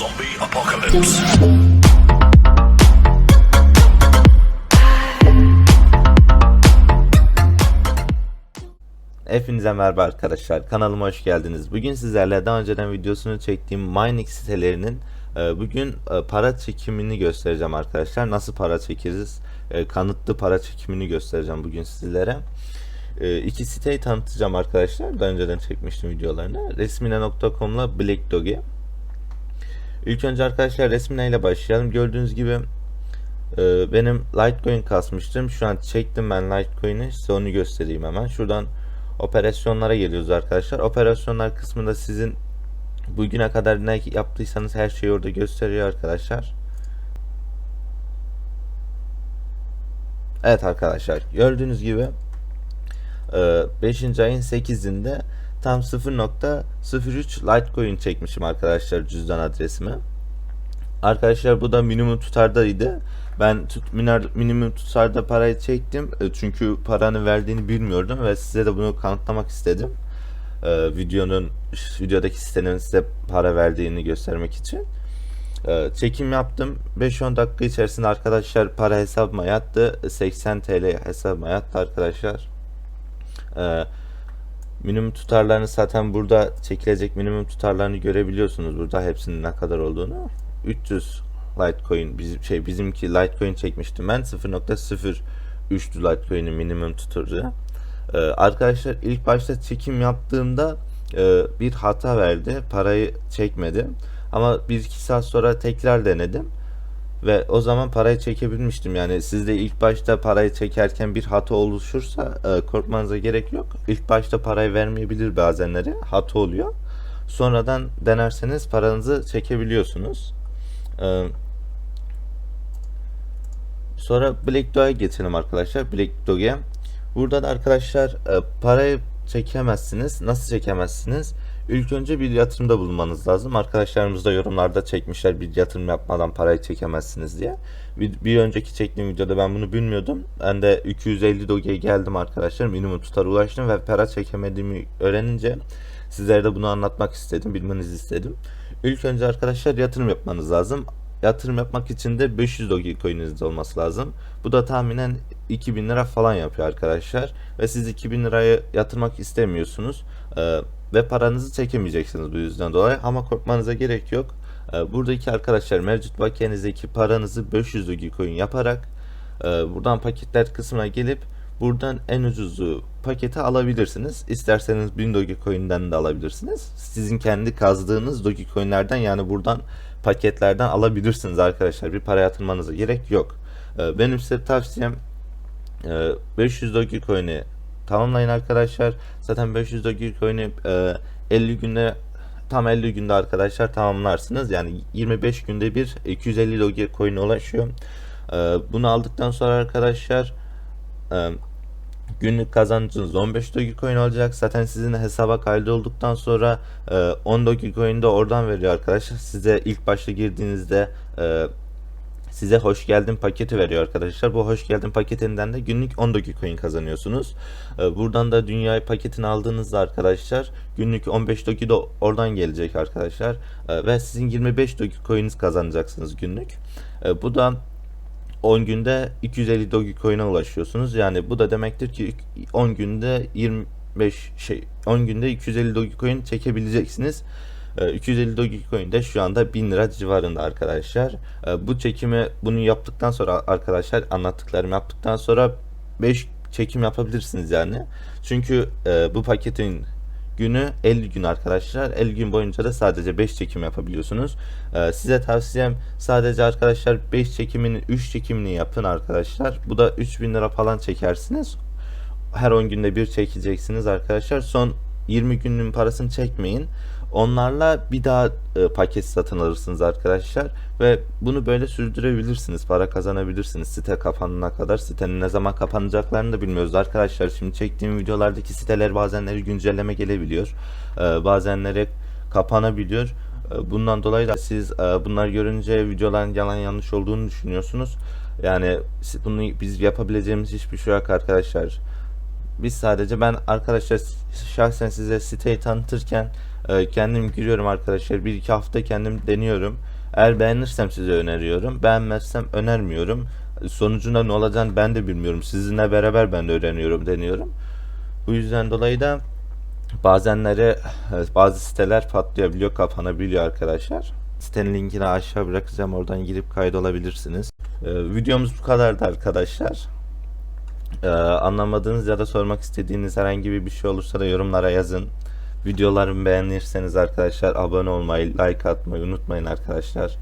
Zombie apocalypse. Hepinize merhaba arkadaşlar. Kanalıma hoş geldiniz. Bugün sizlerle daha önceden videosunu çektiğim mining sitelerinin e, bugün e, para çekimini göstereceğim arkadaşlar. Nasıl para çekeriz? E, Kanıtlı para çekimini göstereceğim bugün sizlere. İki siteyi tanıtacağım arkadaşlar. Daha önceden çekmiştim videolarını. Resmine.com'la Black Doggy. İlk önce arkadaşlar Resmine ile başlayalım. Gördüğünüz gibi e, benim Litecoin kasmıştım. Şu an çektim ben Litecoin'i. Size onu göstereyim hemen. Şuradan operasyonlara geliyoruz arkadaşlar. Operasyonlar kısmında sizin bugüne kadar ne yaptıysanız her şeyi orada gösteriyor arkadaşlar. Evet arkadaşlar gördüğünüz gibi 5. ayın 8'inde tam 0.03 Litecoin çekmişim arkadaşlar cüzdan adresime. Arkadaşlar bu da minimum tutardaydı. Ben tut, minar, minimum tutarda parayı çektim. E, Çünkü paranın verdiğini bilmiyordum ve size de bunu kanıtlamak istedim. Ee, videonun videodaki sitenin size para verdiğini göstermek için. Ee, çekim yaptım. 5-10 dakika içerisinde arkadaşlar para hesabıma yattı. 80 TL hesabıma yattı arkadaşlar. Ee, minimum tutarlarını zaten burada çekilecek minimum tutarlarını görebiliyorsunuz burada hepsinin ne kadar olduğunu. 300 Litecoin bizim şey bizimki Litecoin çekmiştim ben 0.03'tü Litecoin'in minimum tutarı. Ee, arkadaşlar ilk başta çekim yaptığımda e, bir hata verdi. Parayı çekmedi. Ama 1-2 saat sonra tekrar denedim. Ve o zaman parayı çekebilmiştim. Yani siz de ilk başta parayı çekerken bir hata oluşursa e, korkmanıza gerek yok. İlk başta parayı vermeyebilir bazenleri. Hata oluyor. Sonradan denerseniz paranızı çekebiliyorsunuz. Ee, sonra Black Dog'a geçelim arkadaşlar. Black Dog'a. Burada da arkadaşlar e, parayı çekemezsiniz. Nasıl çekemezsiniz? İlk önce bir yatırımda bulunmanız lazım. Arkadaşlarımız da yorumlarda çekmişler bir yatırım yapmadan parayı çekemezsiniz diye. Bir, bir önceki çektiğim videoda ben bunu bilmiyordum. Ben de 250 doge'ye geldim arkadaşlar. Minimum tutar ulaştım ve para çekemediğimi öğrenince sizlere de bunu anlatmak istedim. Bilmenizi istedim. İlk önce arkadaşlar yatırım yapmanız lazım. Yatırım yapmak için de 500 Dogecoin'iniz olması lazım. Bu da tahminen 2000 lira falan yapıyor arkadaşlar. Ve siz 2000 lirayı yatırmak istemiyorsunuz. Ee, ve paranızı çekemeyeceksiniz bu yüzden dolayı. Ama korkmanıza gerek yok. Ee, buradaki arkadaşlar mevcut bakiyenizdeki paranızı 500 Dogecoin yaparak e, buradan paketler kısmına gelip buradan en ucuzu paketi alabilirsiniz. İsterseniz 1000 Dogecoin'den de alabilirsiniz. Sizin kendi kazdığınız Dogecoin'lerden yani buradan paketlerden alabilirsiniz arkadaşlar. Bir para yatırmanıza gerek yok. Ee, Benim size tavsiyem e, 500 Dogecoin'i tamamlayın arkadaşlar. Zaten 500 Dogecoin'i e, 50 günde tam 50 günde arkadaşlar tamamlarsınız. Yani 25 günde bir 250 Dogecoin'e ulaşıyor. Ee, Bunu aldıktan sonra arkadaşlar e, günlük kazancınız 15 Dogecoin olacak. Zaten sizin hesaba kaydolduktan sonra e, 10 Dogecoin de oradan veriyor arkadaşlar. Size ilk başta girdiğinizde e, size hoş geldin paketi veriyor arkadaşlar. Bu hoş geldin paketinden de günlük 10 Dogecoin kazanıyorsunuz. E, buradan da dünya paketini aldığınızda arkadaşlar günlük 15 Doge de oradan gelecek arkadaşlar. E, ve sizin 25 Dogecoin'iniz kazanacaksınız günlük. E, bu da 10 günde 250 Dogecoin'e ulaşıyorsunuz. Yani bu da demektir ki 10 günde 25 şey 10 günde 250 Dogecoin çekebileceksiniz. Ee, 250 Dogecoin de şu anda 1000 lira civarında arkadaşlar. Ee, Bu çekimi bunu yaptıktan sonra arkadaşlar anlattıklarımı yaptıktan sonra 5 çekim yapabilirsiniz yani. Çünkü e, bu paketin günü 50 gün arkadaşlar. 50 gün boyunca da sadece 5 çekim yapabiliyorsunuz. Ee, size tavsiyem sadece arkadaşlar 5 çekimini 3 çekimini yapın arkadaşlar. Bu da 3000 lira falan çekersiniz. Her 10 günde bir çekeceksiniz arkadaşlar. Son 20 günün parasını çekmeyin. Onlarla bir daha e, paket satın alırsınız arkadaşlar ve bunu böyle sürdürebilirsiniz. Para kazanabilirsiniz site kapanana kadar. Sitenin ne zaman kapanacaklarını da bilmiyoruz arkadaşlar. Şimdi çektiğim videolardaki siteler bazenleri güncelleme gelebiliyor. E, bazenleri kapanabiliyor. E, Bundan dolayı da siz e, bunlar görünce videoların yalan yanlış olduğunu düşünüyorsunuz. Yani bunu biz yapabileceğimiz hiçbir şey yok arkadaşlar. Biz sadece ben arkadaşlar şahsen size siteyi tanıtırken Ee, kendim giriyorum arkadaşlar. Bir iki hafta kendim deniyorum. Eğer beğenirsem size öneriyorum. Beğenmezsem önermiyorum. Sonucunda ne olacağını ben de bilmiyorum. Sizinle beraber ben de öğreniyorum, deniyorum. Bu yüzden dolayı da bazenleri e, bazı siteler patlayabiliyor, kapanabiliyor arkadaşlar. Sitenin linkini aşağı bırakacağım. Oradan girip kaydolabilirsiniz. Ee, videomuz bu kadardı arkadaşlar. Ee, anlamadığınız ya da sormak istediğiniz herhangi bir şey olursa da yorumlara yazın. Videolarımı beğenirseniz arkadaşlar abone olmayı, like atmayı unutmayın arkadaşlar.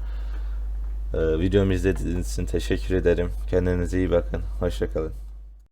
Ee, videomu izlediğiniz için teşekkür ederim. Kendinize iyi bakın. Hoşçakalın.